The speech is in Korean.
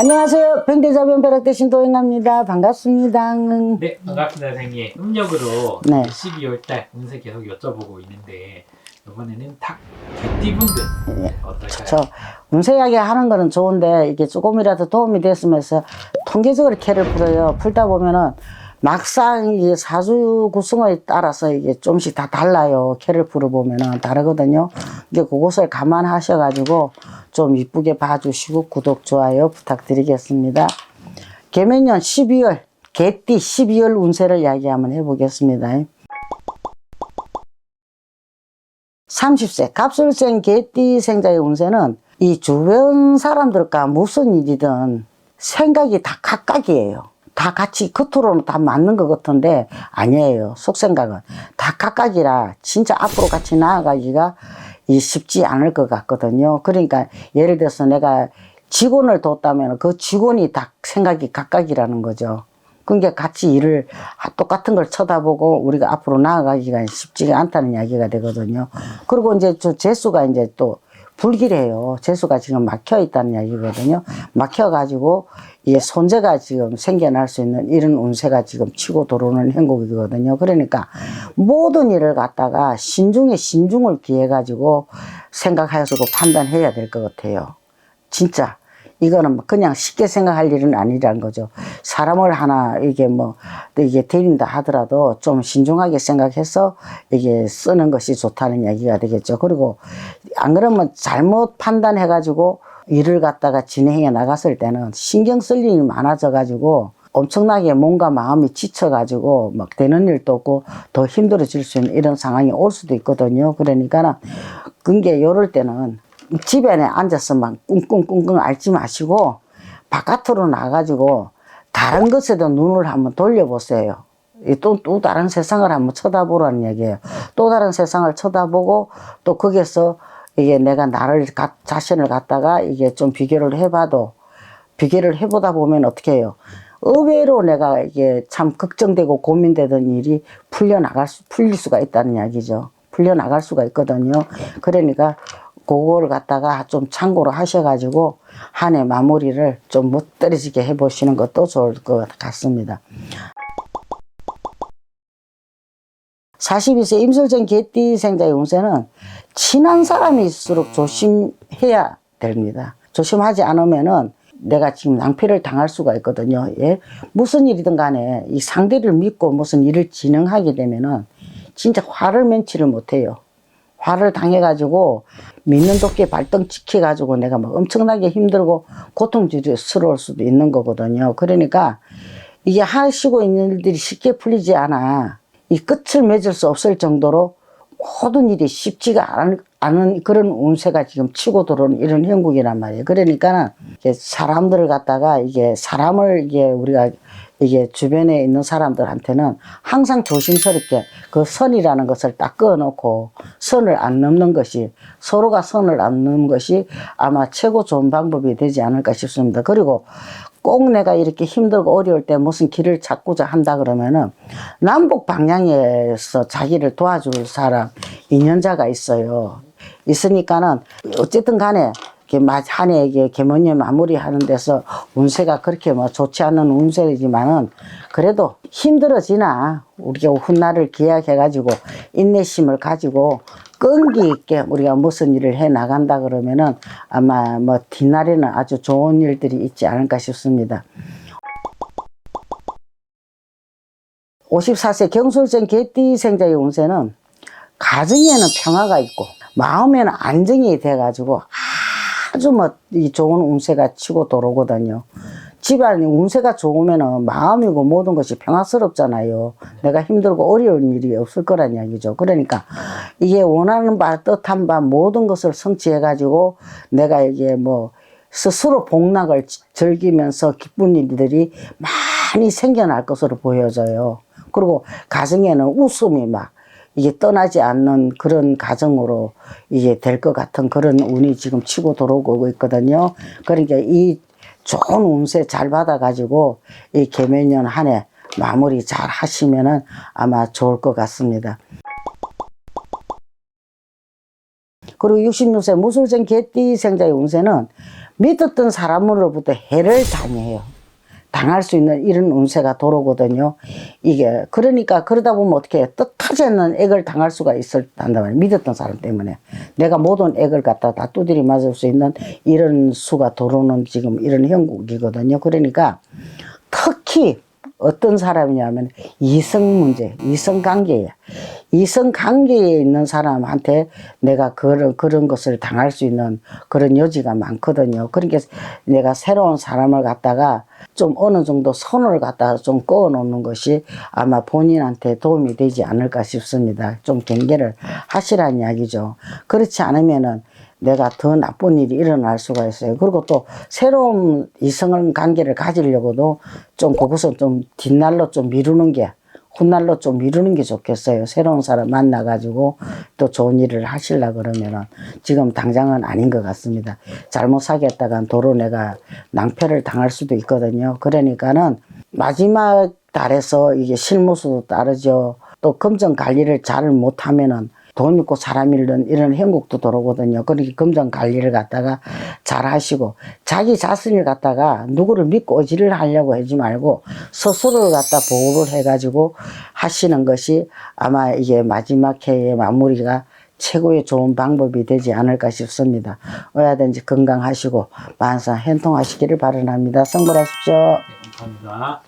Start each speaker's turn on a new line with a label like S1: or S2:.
S1: 안녕하세요. 평대자변 벼락대 신 도행갑니다. 반갑습니다.
S2: 네, 반갑습니다, 선생님. 음력으로
S1: 네.
S2: 12월 달 운세 계속 여쭤보고 있는데 이번에는 닭 개띠분들
S1: 예.
S2: 어떨까요?
S1: 저 운세 이야기 하는 거는 좋은데 이게 조금이라도 도움이 됐으면서 통계적으로 캐를 풀어요. 풀다 보면은 막상 이게 사주 구성에 따라서 이게 좀씩 다 달라요. 캐를 풀어보면은 다르거든요. 이제 그것을 감안하셔가지고 좀 이쁘게 봐주시고 구독, 좋아요 부탁드리겠습니다. 개면년 12월, 개띠 12월 운세를 이야기 한번 해보겠습니다. 30세 갑술생 개띠 생자의 운세는 이 주변 사람들과 무슨 일이든 생각이 다 각각이에요. 다 같이 겉으로는 다 맞는 것 같은데 아니에요. 속 생각은 다 각각이라 진짜 앞으로 같이 나아가기가 이 쉽지 않을 것 같거든요. 그러니까 예를 들어서 내가 직원을 뒀다면 그 직원이 다 생각이 각각이라는 거죠. 그러니까 같이 일을 똑같은 걸 쳐다보고 우리가 앞으로 나아가기가 쉽지가 않다는 이야기가 되거든요. 그리고 이제 저 재수가 이제 또 불길해요. 재수가 지금 막혀 있다는 이야기거든요. 막혀가지고 이 손재가 지금 생겨날 수 있는 이런 운세가 지금 치고 들어오는 행국이거든요. 그러니까 모든 일을 갖다가 신중에 신중을 기해가지고 생각하시고 판단해야 될 것 같아요. 진짜 이거는 뭐 그냥 쉽게 생각할 일은 아니라는 거죠. 사람을 하나 이게 뭐 이게 데린다 하더라도 좀 신중하게 생각해서 이게 쓰는 것이 좋다는 얘기가 되겠죠. 그리고 안 그러면 잘못 판단해 가지고 일을 갖다가 진행해 나갔을 때는 신경 쓸 일이 많아져 가지고 엄청나게 몸과 마음이 지쳐 가지고 막 되는 일도 없고 더 힘들어질 수 있는 이런 상황이 올 수도 있거든요. 그러니까는 그게 요럴 때는 집에 앉아서 막 꿍꿍꿍꿍 앓지 마시고 바깥으로 나가지고 다른 것에도 눈을 한번 돌려보세요. 이 또, 또 다른 세상을 한번 쳐다보라는 얘기예요. 또 다른 세상을 쳐다보고 또 거기서 이게 내가 나를 가- 자신을 갖다가 이게 좀 비교를 해봐도 비교를 해보다 보면 어떻게 해요? 의외로 내가 이게 참 걱정되고 고민되던 일이 풀려나갈 수, 풀릴 수가 있다는 이야기죠. 풀려나갈 수가 있거든요. 그러니까 그거를 갖다가 좀 참고로 하셔가지고 한 해 마무리를 좀 멋들어지게 해보시는 것도 좋을 것 같습니다. 42세 임술전 개띠 생자의 운세는 친한 사람일수록 조심해야 됩니다. 조심하지 않으면은 내가 지금 낭패를 당할 수가 있거든요. 예? 무슨 일이든 간에 이 상대를 믿고 무슨 일을 진행하게 되면은 진짜 화를 면치를 못해요. 화를 당해가지고 믿는 도끼에 발등 찍혀가지고 내가 막 엄청나게 힘들고 고통스러울 수도 있는 거거든요. 그러니까 이게 하시고 있는 일들이 쉽게 풀리지 않아. 이 끝을 맺을 수 없을 정도로 모든 일이 쉽지가 않- 않은 그런 운세가 지금 치고 들어오는 이런 형국이란 말이에요. 그러니까는 이게 사람들을 갖다가 이게 사람을 이게 우리가 이게 주변에 있는 사람들한테는 항상 조심스럽게 그 선이라는 것을 딱 그어놓고 선을 안 넘는 것이 서로가 선을 안 넘는 것이 아마 최고 좋은 방법이 되지 않을까 싶습니다. 그리고 꼭 내가 이렇게 힘들고 어려울 때 무슨 길을 찾고자 한다 그러면은 남북 방향에서 자기를 도와줄 사람 인연자가 있어요. 있으니까는 어쨌든 간에 한해 이게 개mon년 마무리하는 데서 운세가 그렇게 뭐 좋지 않은 운세이지만은 그래도 힘들어지나 우리가 훗날을 기약해가지고 인내심을 가지고 끈기 있게 우리가 무슨 일을 해 나간다 그러면은 아마 뭐 뒷날에는 아주 좋은 일들이 있지 않을까 싶습니다. 54세 경술생 개띠 생자의 운세는 가정에는 평화가 있고 마음에는 안정이 돼가지고 아주 뭐 이 좋은 운세가 치고 들어오거든요. 집안이 운세가 좋으면은 마음이고 모든 것이 평화스럽잖아요. 내가 힘들고 어려운 일이 없을 거란 이야기죠. 그러니까 이게 원하는 바, 뜻한 바 모든 것을 성취해가지고 내가 이게 뭐 스스로 복락을 지- 즐기면서 기쁜 일들이 많이 생겨날 것으로 보여져요. 그리고 가정에는 웃음이 막 이게 떠나지 않는 그런 가정으로 이게 될 것 같은 그런 운이 지금 치고 들어오고 있거든요. 그러니까 이 좋은 운세 잘 받아가지고 이 개면년 한 해 마무리 잘 하시면은 아마 좋을 것 같습니다. 그리고 66세 무술생 개띠 생자의 운세는 믿었던 사람으로부터 해를 당해요. 당할 수 있는 이런 운세가 돌아오거든요. 이게 그러니까 그러다 보면 어떻게 해? 뜻하지 않는 액을 당할 수가 있을 단단 말이에요. 믿었던 사람 때문에 내가 모든 액을 갖다 다 두드리 맞을 수 있는 이런 수가 들어오는 지금 이런 형국이거든요. 그러니까 특히 어떤 사람이냐면 이성 문제, 이성 관계예요. 이성 관계에 있는 사람한테 내가 그런 그런 것을 당할 수 있는 그런 여지가 많거든요. 그러니까 내가 새로운 사람을 갖다가 좀 어느 정도 선을 갖다가 좀꺼 놓는 것이 아마 본인한테 도움이 되지 않을까 싶습니다. 좀 경계를 하시라는 이야기죠. 그렇지 않으면은 내가 더 나쁜 일이 일어날 수가 있어요. 그리고 또 새로운 이성 관계를 가지려고도 좀 그것은 좀 뒷날로 좀 미루는 게 훗날로 좀 미루는 게 좋겠어요. 새로운 사람 만나가지고 또 좋은 일을 하시려 그러면은 지금 당장은 아닌 것 같습니다. 잘못 사겠다간 도로 내가 낭패를 당할 수도 있거든요. 그러니까는 마지막 달에서 이게 실무수도 따르죠. 또 금전 관리를 잘 못하면은 돈 있고 사람 잃는 이런 행복도 들어오거든요. 그러게 그러니까 금전 관리를 갖다가 잘 하시고 자기 자신을 갖다가 누구를 믿고 의지를 하려고 하지 말고 스스로를 갖다 보호를 해가지고 하시는 것이 아마 이게 마지막 해의 마무리가 최고의 좋은 방법이 되지 않을까 싶습니다. 어야든지 건강하시고 만사 행통하시기를 바라합니다. 성불하십시오.
S2: 네, 감사합니다.